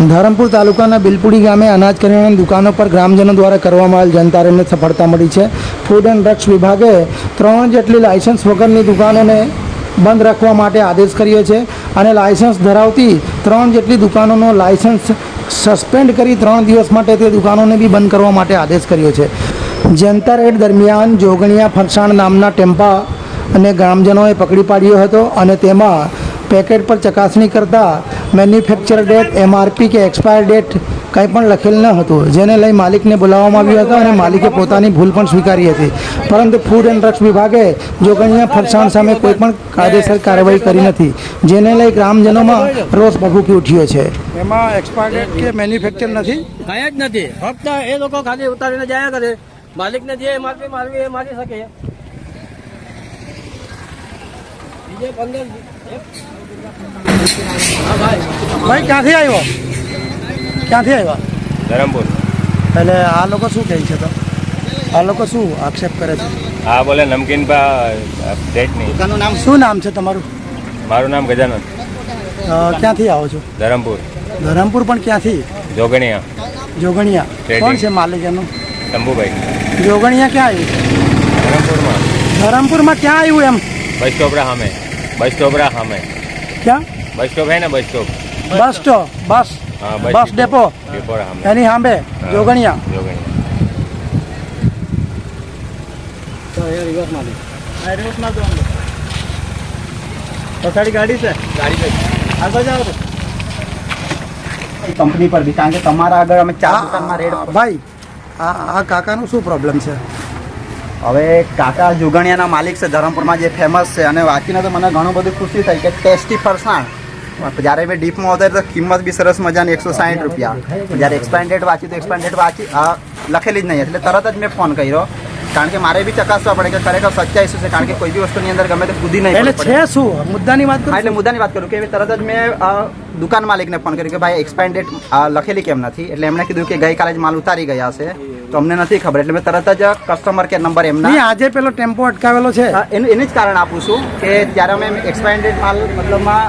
ધરમપુર તાલુકાના બિલપુડી ગામે અનાજ કરિયાણાની દુકાનો પર ગ્રામજનો દ્વારા કરવામાં આવેલ જનતા રેલને સફળતા મળી છે. ફૂડ એન્ડ ડ્રગ્સ વિભાગે ત્રણ જેટલી લાયસન્સ વગરની દુકાનોને બંધ રાખવા માટે આદેશ કર્યો છે અને લાયસન્સ ધરાવતી ત્રણ જેટલી દુકાનોનો લાયસન્સ સસ્પેન્ડ કરી ત્રણ દિવસ માટે તે દુકાનોને બી બંધ કરવા માટે આદેશ કર્યો છે. જનતા રેડ દરમિયાન જોગણિયા ફરસાણ નામના ટેમ્પા અને ગ્રામજનોએ પકડી પાડ્યો હતો અને તેમાં પેકેટ પર ચકાસણી કરતાં મેન્યુફેક્ચર ડેટ એમઆરપી કે એક્સપાયર ડેટ કંઈ પણ લખેલ ન હતું જેને લઈ માલિકને બોલાવવામાં આવ્યો હતો અને માલિકે પોતાની ભૂલ પણ સ્વીકારી હતી. પરંતુ ફૂડ એન્ડ ડ્રગ્સ વિભાગે જોગણીયા ફરસાણ સામે કોઈ પણ કાયદેસર કાર્યવાહી કરી નથી જેને લઈ ગ્રામજનોમાં રોષ ભભૂકી ઉઠ્યો છે. એમાં એક્સપાયર ડેટ કે મેન્યુફેક્ચર નથી? કાંઈ જ નથી. ફક્ત એ લોકો ખાલી ઉતારીને જાયા કરે. માલિકને જે એમઆરપી મારવી એ મારી શકે. ભાઈ ક્યાંથી આવ્યો? ક્યાંથી આવ્યા? ધરમપુર. એટલે આ લોકો શું કહે છે તો? આ લોકો શું આક્ષેપ કરે છે? હા બોલે નમકીન દુકાનનું નામ શું? નામ છે તમારું? મારું નામ ગજાનંદ. ક્યાંથી આવો છો? ધરમપુર. ધરમપુર પણ ક્યાંથી? જોગણિયા. જોગણિયા. કોણ છે માલિક એનું? શંભુભાઈ. જોગણિયા ક્યાં આવ્યું? ધરમપુરમાં. ધરમપુરમાં ક્યાં આવ્યું એમ? બસ ચોપડા સામે. બસ સ્ટોપરા સામે ક્યાં? બસ સ્ટોપ હે ને બસ સ્ટોપ? બસ સ્ટોપ બસ. હા બસ ડેપો. ડેપો. સામે એની સામે જોગણિયા જોગણિયા. રિવર્સ મારી પછાડી ગાડી છે? ગાડી આગળ જાઓ તો. કંપની પર બી કારણ કે તમારા આગળ અમે ચાર દુકાનમાં રેડ ભાઈ આ આ કાકાનું શું પ્રોબ્લેમ છે? હવે કાકા જુગણિયાના માલિક છે, ધરમપુરમાં જે ફેમસ છે, અને વાંચીને તો મને ઘણું બધું ખુશી થઈ કે ટેસ્ટી ફરસાણ. જ્યારે મેં ડીપમાં હતો તો કિંમત બી સરસ મજાની એકસો સાઠ રૂપિયા. જ્યારે એક્સપાયર ડેટ વાંચી તો એક્સપાયર ડેટ વાંચી લખેલી જ નહીં, એટલે તરત જ મેં ફોન કર્યો. કારણ કે મારે બી ચકાસવા પડે કે ખરેખર સચ્ચાઈ શું છે કારણ કે કોઈ બી વસ્તુની અંદર ગમે તે કૂદી નહીં એટલે છે શું? મુદ્દાની વાત કરું એટલે મુદ્દાની વાત કરું કે તરત જ મેં દુકાન માલિકને ફોન કર્યો કે ભાઈ એક્સપાયર ડેટ લખેલી કેમ નથી? એટલે એમણે કીધું કે ગઈકાલે જ માલ ઉતારી ગયા છે તો અમને નથી ખબર. એટલે મેં તરત જ કસ્ટમર કેર નંબર એમના આજે પેલો ટેમ્પો અટકાવેલો છે. એનું એને જ કારણ આપું છું કે ત્યારે અમે એક્સપાયર ડેટ માલ મતલબમાં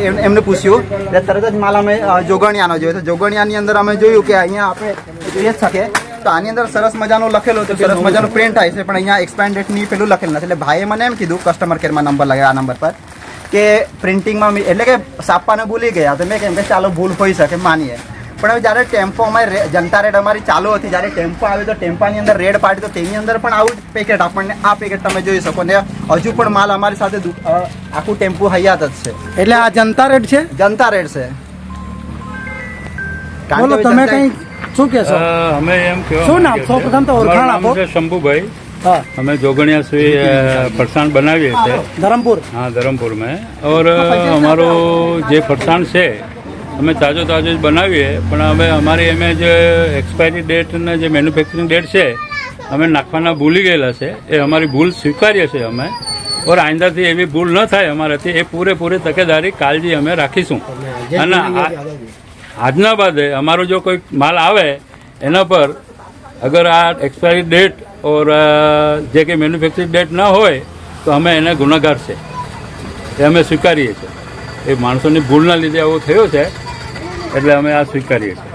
એમ- એમને પૂછ્યું. એટલે તરત જ માલ અમે જોગણિયાનો જોયો. તો જોગણિયાની અંદર અમે જોયું કે અહીંયા આપણે જોઈ જ શકે. તો આની અંદર સરસ મજાનું લખેલું હતું સરસ મજાનું પ્રિન્ટ થાય છે પણ અહીંયા એક્સપાયર ડેટની પેલું લખેલું નથી. એટલે ભાઈએ મને એમ કીધું કસ્ટમર કેરમાં નંબર લગાવ્યા આ નંબર પર કે પ્રિન્ટિંગમાં એટલે કે સાપવાને ભૂલી ગયા. તો મેં કેમ કે ચાલો ભૂલ હોઈ શકે માનીએ. પણ હવે જ્યારે ટેમ્પો અમારી જનતા રેડ અમારી ચાલુ હતી જ્યારે ટેમ્પો આવ્યો તો ટેમ્પાની અંદર રેડ પાડી તો તેની અંદર પણ આવું જ પેકેટ આપણને આ પેકેટ તમે જોઈ શકો. ને હજુ પણ માલ અમારી સાથે આખું ટેમ્પો હયાત જ છે. એટલે આ જનતા રેટ છે? જનતા રેડ છે. બોલો તમે કઈ શું કહેશો અમે એમ કહેવા શું નામ સૌ પ્રથમ તો ઓળખાણ આપો. શંભુભાઈ. અમે જોગણિયા સુધી ફરસાણ બનાવીએ છીએ. ધરમપુર. હા ધરમપુર મેં ઓર અમારો જે ફરસાણ છે અમે તાજો તાજો જ બનાવીએ. પણ અમે અમારી અમે જે એક્સપાયરી ડેટ ને જે મેન્યુફેક્ચરિંગ ડેટ છે અમે નાખવાના ભૂલી ગયેલા છે. એ અમારી ભૂલ સ્વીકારીએ છીએ અમે. ઓર આઈંદાથી એવી ભૂલ ન થાય અમારાથી. એ પૂરેપૂરી તકેદારી કાળજી અમે રાખીશું. અને આજના બાદે અમારો જો કોઈ માલ આવે, એના પર અગર આ એક્સપાયરી ડેટ ઓર જે કંઈ મેન્યુફેક્ચરિંગ ડેટ ન હોય, તો અમે એને ગુનેગાર છે. એ અમે સ્વીકારીએ છીએ. એ માણસોની ભૂલના લીધે આવું થયો છે, એટલે અમે આ સ્વીકારીએ છીએ.